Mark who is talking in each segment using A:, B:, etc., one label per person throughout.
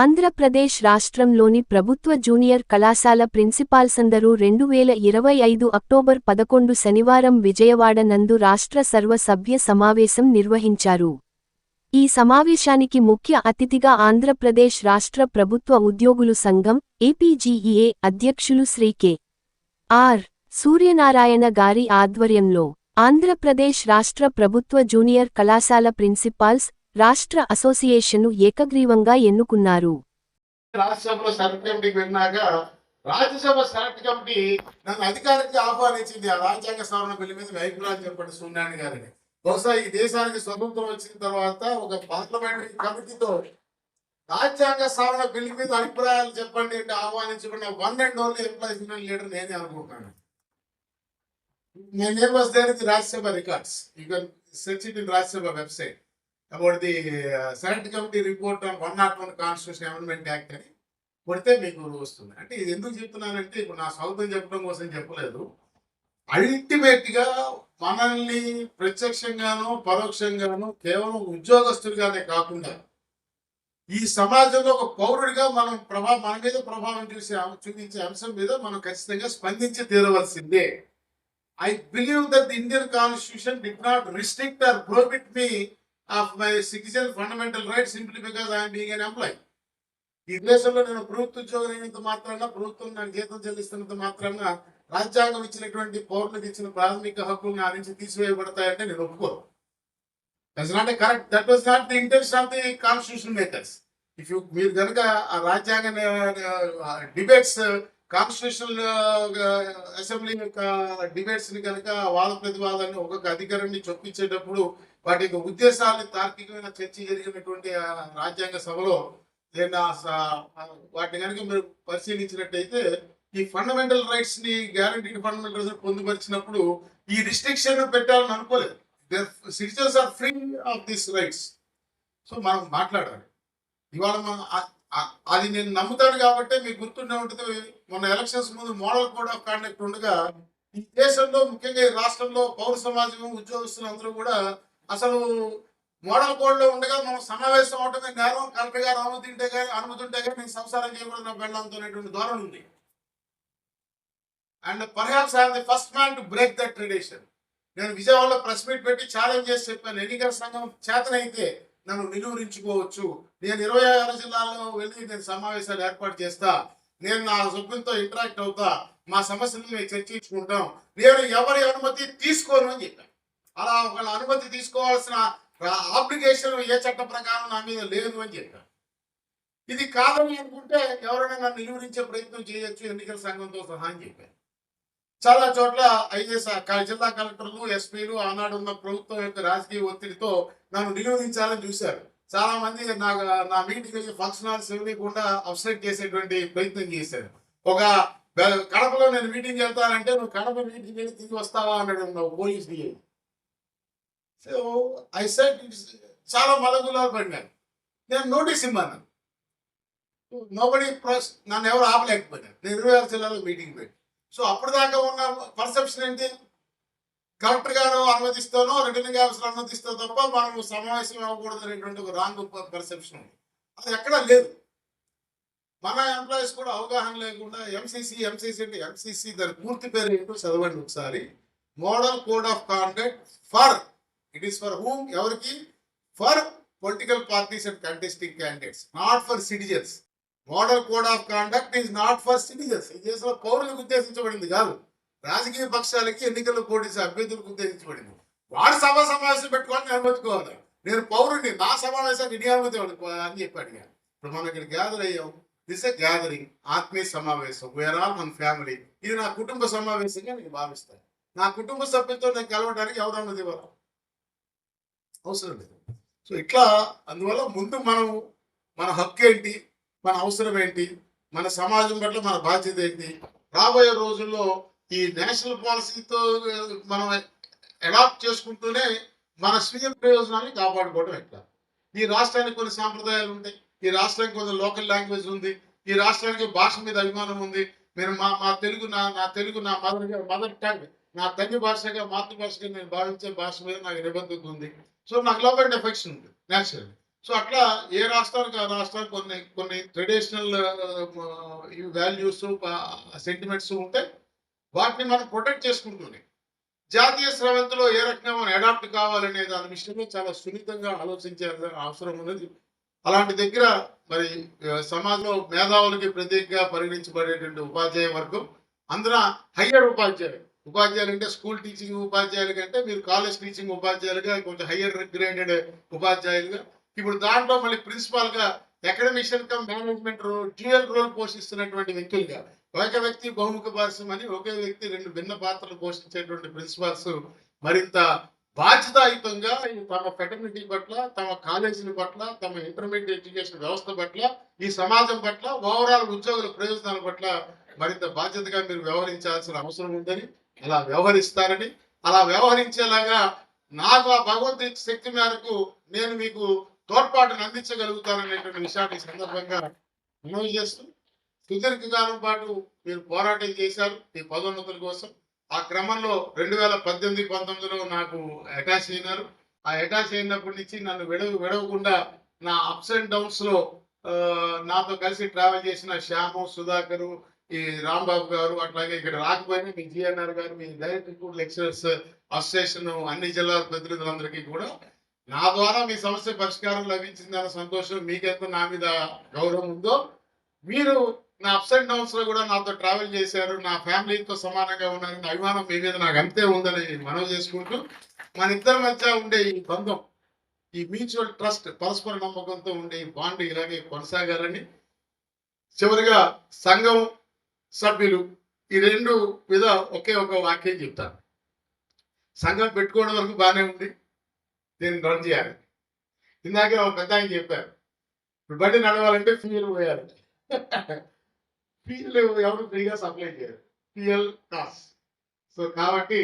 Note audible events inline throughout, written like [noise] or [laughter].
A: ఆంధ్రప్రదేశ్ రాష్ట్రంలోని ప్రభుత్వ జూనియర్ కళాశాల ప్రిన్సిపాల్సందరూ రెండు వేల ఇరవై ఐదు అక్టోబర్ పదకొండు శనివారం విజయవాడ నందు రాష్ట్ర సర్వ సభ్య సమావేశం నిర్వహించారు. ఈ సమావేశానికి ముఖ్య అతిథిగా ఆంధ్రప్రదేశ్ రాష్ట్ర ప్రభుత్వ ఉద్యోగులు సంఘం ఏపీజీఈఏ అధ్యక్షులు శ్రీ కె. ఆర్. సూర్యనారాయణ గారి ఆధ్వర్యంలో ఆంధ్రప్రదేశ్ రాష్ట్ర ప్రభుత్వ జూనియర్ కళాశాల ప్రిన్సిపాల్స్ రాష్ట్ర అసోసియేషన్ను ఏకగ్రీవంగా ఎన్నుకున్నారు.
B: రాష్ట్రంలో సెలెక్ట్ కమిటీకి వెళ్ళినాక రాజ్యసభ సెలెక్ట్ కమిటీ నన్ను అధికారికి ఆహ్వానించింది ఆ రాజ్యాంగ సవరణ బిల్లు మీద వైపురాలు చెప్పండి సూర్యనారాయణ గారిని. బహుశా ఈ దేశానికి స్వతంత్రం వచ్చిన తర్వాత ఒక పార్లమెంటరీ కమిటీతో రాజ్యాంగ సవరణ బిల్లు మీద అభిప్రాయాలు చెప్పండి అంటే ఆహ్వానించుకున్న one and only employees union leader నేనే అనుకుంటున్నాను. నేను name was there in the Rajya Sabha records. You can search about the Sabha committee report on one not one constitution amendment act అని కొడితే మీకు వస్తుంది. అంటే ఇది ఎందుకు చెప్తున్నానంటే ఇప్పుడు నా సౌతం చెప్పడం కోసం చెప్పలేదు. అల్టిమేట్గా మనల్ని ప్రత్యక్షంగానో పరోక్షంగానో కేవలం ఉద్యోగస్తులుగానే కాకుండా ఈ సమాజంలో ఒక పౌరుడిగా మనం ప్రభా మన మీద ప్రభావం చూసే చూపించే అంశం మీద మనం ఖచ్చితంగా స్పందించి తీరవలసిందే. I believe that the Indian constitution did not restrict or prohibit me of my citizen fundamental right simply because I'm being unemployed ఈ దేశంలో నేను ప్రభుత్వ ఉద్యోగం అయినంత మాత్రాన ప్రభుత్వం నాకు జీతం చెల్లిస్తున్నంత మాత్రాన రాజ్యాంగం ఇచ్చినటువంటి పౌరులకు ఇచ్చిన ప్రాథమిక హక్కులు నా నుంచి తీసివేయబడతాయంటే నేను ఒప్పుకోను. That's not correct that was not the intention of the constitution makers if you మీరు కనుక ఆ రాజ్యాంగ డిబేట్స్ కాన్స్టిట్యూషన్ అసెంబ్లీ యొక్క డిబేట్స్ని కనుక వాద ప్రతివాదాన్ని ఒక్కొక్క అధికారాన్ని చొప్పించేటప్పుడు వాటి యొక్క ఉద్దేశాన్ని తార్కికమైన చర్చ జరిగినటువంటి రాజ్యాంగ సభలో నేను వాటిని కనుక మీరు పరిశీలించినట్టయితే ఈ ఫండమెంటల్ రైట్స్ని గ్యారంటీ ఫండమెంటల్ రైట్స్ పొందుపరిచినప్పుడు ఈ రిస్ట్రిక్షన్ పెట్టాలని అనుకోలేదు. Citizens are free of this rights so మనం మాట్లాడాలి. ఇవాళ మనం అది నేను నమ్ముతాను కాబట్టి మీకు గుర్తుండే ఉంటుంది. మొన్న ఎలక్షన్స్ ముందు మోడల్ కోడ్ ఆఫ్ కాండక్ట్ ఉండగా ఈ దేశంలో ముఖ్యంగా ఈ రాష్ట్రంలో పౌర సమాజం ఉద్యోగస్తులు అందరూ కూడా అసలు మోడల్ కోడ్లో ఉండగా మనం సమావేశం అవటమే నేరం కలెక్టర్ గారు అనుమతి ఉంటే కానీ అనుమతి ఉంటే కానీ నేను సంసారం చేయకూడదు నా పెళ్ళంతో ధోరణి ఉంది. And perhaps I'm the first man to break that tradition నేను విజయవాడలో ప్రెస్ మీట్ పెట్టి ఛాలెంజ్ చేసి చెప్పాను. ఎన్నికల సంఘం చేతనైతే నన్ను నిలువరించుకోవచ్చు. నేను ఇరవై ఆరు జిల్లాల్లో వెళ్ళి నేను సమావేశాలు ఏర్పాటు చేస్తా. నేను నా సభ్యులతో ఇంటరాక్ట్ అవుతా. మా సమస్యలను మేము చర్చించుకుంటాం. నేను ఎవరి అనుమతి తీసుకోను అని చెప్పాను. అలా ఒకళ్ళ అనుమతి తీసుకోవాల్సిన అప్లికేషన్ ఏ చట్ట ప్రకారం నా మీద లేదు అని చెప్పాను ఇది కాదని అనుకుంటే ఎవరైనా నన్ను నిలువరించే ప్రయత్నం చేయొచ్చు ఎన్నికల సంఘంతో సహా అని చెప్పాను చాలా చోట్ల ఐఏఎస్ జిల్లా కలెక్టర్లు ఎస్పీలు ఆనాడు ఉన్న ప్రభుత్వం యొక్క రాజకీయ ఒత్తిడితో నన్ను నిలువరించాలని చూశారు. చాలా మంది నా నా మీటింగ్ ఫంక్షన్ హాల్స్ ఇవ్వకుండా అప్సెట్ చేసేటువంటి ప్రయత్నం చేశారు. ఒక కడపలో నేను మీటింగ్ వెళ్తానంటే నువ్వు కడప మీటింగ్ వెళ్ళి తిరిగి వస్తావా అన్నాడు police DI so I set చాలా మలగులాలు పడినాను. నేను నోటీస్ ఇమ్మన్నాను నోబడి ప్రెస్ నన్ను ఎవరు ఆపలేకపోయినారు. నేను ఇరవై ఆరు జిల్లాలో మీటింగ్ పెట్టి. సో అప్పుడు దాకా ఉన్న పర్సెప్షన్ ఏంటి? కలెక్టర్ గారు అనుమతిస్తానో రిటర్నింగ్ ఆఫీసర్ అనుమతిస్తా తప్ప మనం సమావేశం అవ్వకూడదు అనేటువంటి ఒక రాంగ్ పర్సెప్షన్ ఉంది. అది ఎక్కడా లేదు. మన ఎంప్లాయీస్ కూడా అవగాహన లేకుండా ఎంసీసీ ఎంసీసీ అంటే ఎంసీసీ దాని పూర్తి పేరు ఏంటో చదవండి ఒకసారి. Model code of conduct for it is for whom ఎవరికి? For political parties and contesting candidates not for citizens model code of conduct is not for citizens ఈ దేశంలో పౌరులకు ఉద్దేశించబడింది కాదు. రాజకీయ పక్షాలకి ఎన్నికల్లో పోటీసే అభ్యర్థులకు ఉద్దేశించబడింది. వాడు సభ సమావేశం పెట్టుకోవాలని అనుమతికోవాలి నేను పౌరుడిని నా సమావేశానికి నీ అనుమతి అని చెప్పాడు ఇక. ఇప్పుడు మనం ఇక్కడ గ్యాదర్ అయ్యాం. దిస్ ఎ గ్యాదరింగ్ ఆత్మీయ సమావేశం. వేర్ ఆల్ మన ఫ్యామిలీ ఇది నా కుటుంబ సమావేశంగా నేను భావిస్తాను. నా కుటుంబ సభ్యులతో నేను కలవడానికి ఎవరు అనుమతి ఇవ్వరు? అవసరం లేదు. సో ఇట్లా అందువల్ల ముందు మనం మన హక్కు ఏంటి? మన అవసరం ఏంటి? మన సమాజం పట్ల మన బాధ్యత ఏంటి? రాబోయే రోజుల్లో ఈ నేషనల్ పాలసీతో మనం అడాప్ట్ చేసుకుంటూనే మన స్వీయ ప్రయోజనాన్ని కాపాడుకోవడం ఎట్లా? ఈ రాష్ట్రానికి కొన్ని సాంప్రదాయాలు ఉంటాయి. ఈ రాష్ట్రానికి కొంత లోకల్ లాంగ్వేజ్ ఉంది. ఈ రాష్ట్రానికి భాష మీద అభిమానం ఉంది. నేను మా మా తెలుగు నా నా తెలుగు నా మదర్ మదర్ టంగ్ నా తల్లి భాషగా మాతృభాషగా నేను భావించే భాష మీద నాకు నిబంధన ఉంది. సో నాకు లవ్ అండ్ ఎఫెక్షన్ ఉంది న్యాచురల్ సో అట్లా ఏ రాష్ట్రానికి ఆ రాష్ట్రానికి కొన్ని కొన్ని ట్రెడిషనల్ వాల్యూస్ సెంటిమెంట్స్ ఉంటాయి వాటిని మనం ప్రొటెక్ట్ చేసుకుంటూనే. జాతీయ స్రవంతిలో ఏ రకంగా మనం అడాప్ట్ కావాలనే దాని విషయంలో చాలా సున్నితంగా ఆలోచించే అవసరం ఉన్నది. అలాంటి దగ్గర మరి సమాజంలో మేధావులకి ప్రత్యేకంగా పరిగణించబడేటువంటి ఉపాధ్యాయ వర్గం అందున హయ్యర్ ఉపాధ్యాయులు. ఉపాధ్యాయులు అంటే స్కూల్ టీచింగ్ ఉపాధ్యాయులు కంటే మీరు కాలేజ్ టీచింగ్ ఉపాధ్యాయులుగా కొంచెం హయ్యర్ గ్రేడెడ్ ఉపాధ్యాయులుగా. ఇప్పుడు దాంట్లో మళ్ళీ ప్రిన్సిపాల్గా academician cum management role dual role పోషిస్తున్నటువంటి వ్యక్తులుగా ఒక వ్యక్తి బహుముఖ పార్శ్వం అని ఒకే వ్యక్తి రెండు భిన్న పాత్రలు పోషించేటువంటి ప్రిన్సిపాల్స్ మరింత బాధ్యతాయుతంగా తమ ఫెటర్నిటీ పట్ల తమ కాలేజీల పట్ల తమ ఇంటర్మీడియట్ ఎడ్యుకేషన్ వ్యవస్థ పట్ల ఈ సమాజం పట్ల ఓవరాల్ ఉద్యోగుల ప్రయోజనాల పట్ల మరింత బాధ్యతగా మీరు వ్యవహరించాల్సిన అవసరం ఉందని ఎలా వ్యవహరిస్తారని అలా వ్యవహరించేలాగా నాకు ఆ భగవద్గీత శక్తి మేరకు నేను మీకు తోడ్పాటును అందించగలుగుతాననేటువంటి విషయాన్ని ఈ సందర్భంగా మనవి చేస్తూ సుదీర్ఘకాలం పాటు మీరు పోరాటం చేశారు ఈ పదోన్నతుల కోసం. ఆ క్రమంలో రెండు వేల పద్దెనిమిది పంతొమ్మిదిలో నాకు అటాచ్ అయినారు. ఆ అటాచ్ అయినప్పటి నుంచి నన్ను విడవ విడవకుండా నా అప్స్ అండ్ డౌన్స్లో నాతో కలిసి ట్రావెల్ చేసిన శ్యాము సుధాకరు ఈ రాంబాబు గారు అట్లాగే ఇక్కడ రాకపోయినా మీ జిఎన్ఆర్ గారు మీ డైరెక్టర్ లెక్చరర్స్ అసోసియేషన్ అన్ని జిల్లాల ప్రతినిధులందరికీ కూడా నా ద్వారా మీ సమస్య పరిష్కారం లభించిందన్న సంతోషం మీకెంత నా మీద గౌరవం ఉందో మీరు నా అప్స్ అండ్ డౌన్స్లో కూడా నాతో ట్రావెల్ చేశారు నా ఫ్యామిలీతో సమానంగా ఉన్నారని అభిమానం మీ మీద నాకు అంతే ఉందని మనవి చేసుకుంటూ మన ఇద్దరి మధ్య ఉండే ఈ బంధం ఈ మ్యూచువల్ ట్రస్ట్ పరస్పర నమ్మకంతో ఉండే ఈ బాండ్ ఇలాగే కొనసాగాలని చివరిగా సంఘం సభ్యులు ఈ రెండు మీద ఒకే ఒక వాక్యం చెప్తాను సంఘం పెట్టుకోవడం వరకు బాగానే ఉంది. దీన్ని రన్ చేయాలి. ఇందాకే ఒక పెద్ద ఆయన చెప్పారు. ఇప్పుడు బండి నడవాలంటే ఫ్యూయల్ పోయాలి. [laughs] ఫ్యూయల్ ఎవరు ఫ్రీగా సప్లై చేయరు. ఫ్యూయల్ కాస్ట్ సో కాబట్టి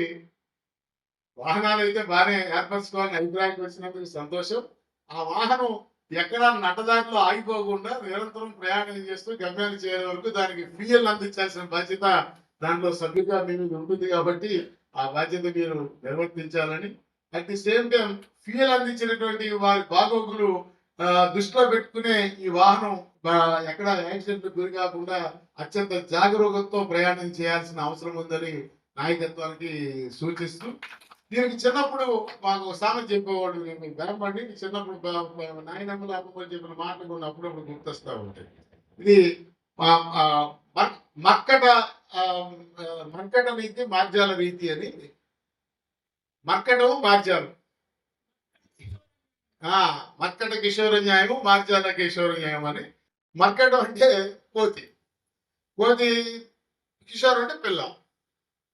B: వాహనాలు అయితే బాగానే ఏర్పరచుకోవాలని అభిప్రాయానికి వచ్చినందుకు సంతోషం. ఆ వాహనం ఎక్కడ నట్టదారిలో ఆగిపోకుండా నిరంతరం ప్రయాణం చేస్తూ గమ్యాన్ని చేరే వరకు దానికి ఫీఎల్ అందించాల్సిన బాధ్యత దాంట్లో సభ్యుగా మీ మీద ఉంటుంది కాబట్టి ఆ బాధ్యత మీరు నిర్వర్తించాలని. అట్ ది సేమ్ టైం ఫీఎల్ అందించినటువంటి వారి బాగోగులు దృష్టిలో పెట్టుకునే ఈ వాహనం ఎక్కడ యాక్సిడెంట్ గురి కాకుండా అత్యంత జాగరూకతతో ప్రయాణం చేయాల్సిన అవసరం ఉందని నాయకత్వానికి సూచిస్తూ దీనికి చిన్నప్పుడు మాకు సామెత చెప్పేవాడు నేను. బెరపడి చిన్నప్పుడు నాయనమ్మలు అమ్మమ్మలు చెప్పిన మాటలు కూడా అప్పుడప్పుడు గుర్తొస్తా ఉంటాయి. ఇది మక్కట మక్కట మర్కట రీతి మార్జాల రీతి అని. మర్కటం మార్జాలు. ఆ, కిషోర న్యాయము మార్జాల కిషోర న్యాయం అని. మక్కటం అంటే కోతి. కోతి కిషోర్ అంటే పిల్ల.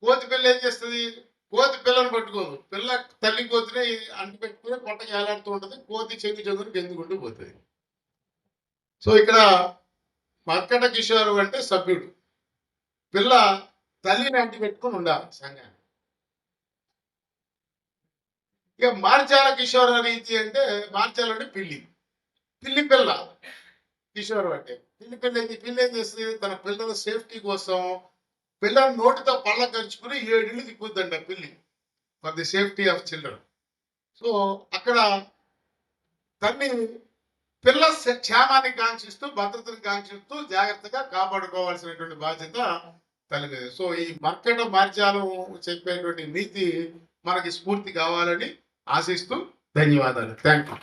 B: కోతి పిల్ల ఏం చేస్తుంది? కోతి పిల్లను పట్టుకోదు. పిల్ల తల్లి కోతిని అంటి పెట్టుకుని పొట్టకి ఏలాడుతూ ఉంటుంది. కోతి చెంగు చెంగుని గెందుకుంటూ పోతుంది. సో ఇక్కడ మర్కట కిషోరు అంటే సభ్యుడు. పిల్ల తల్లిని అంటి పెట్టుకుని ఉండాలి సంఘాన్ని ఇక మార్చాల కిషోర్ అనేది అంటే మార్చాల అంటే పిల్లి. పిల్లి పిల్ల. కిషోర్ అంటే. పిల్లి పిల్ల పిల్లి ఏం చేస్తుంది? తన పిల్లల సేఫ్టీ కోసం పిల్లల నోటితో పళ్ళ కరుచుకుని ఏడిళ్ళు ఆ పిల్లి for the safety of children so అక్కడ తల్లి పిల్ల క్షేమాన్ని కాంక్షిస్తూ భద్రతను కాంక్షిస్తూ జాగ్రత్తగా కాపాడుకోవాల్సినటువంటి బాధ్యత తల్లి మీద సో ఈ మర్కట మార్జాలం చెప్పేటువంటి నీతి మనకి స్ఫూర్తి కావాలని ఆశిస్తూ ధన్యవాదాలు. Thank you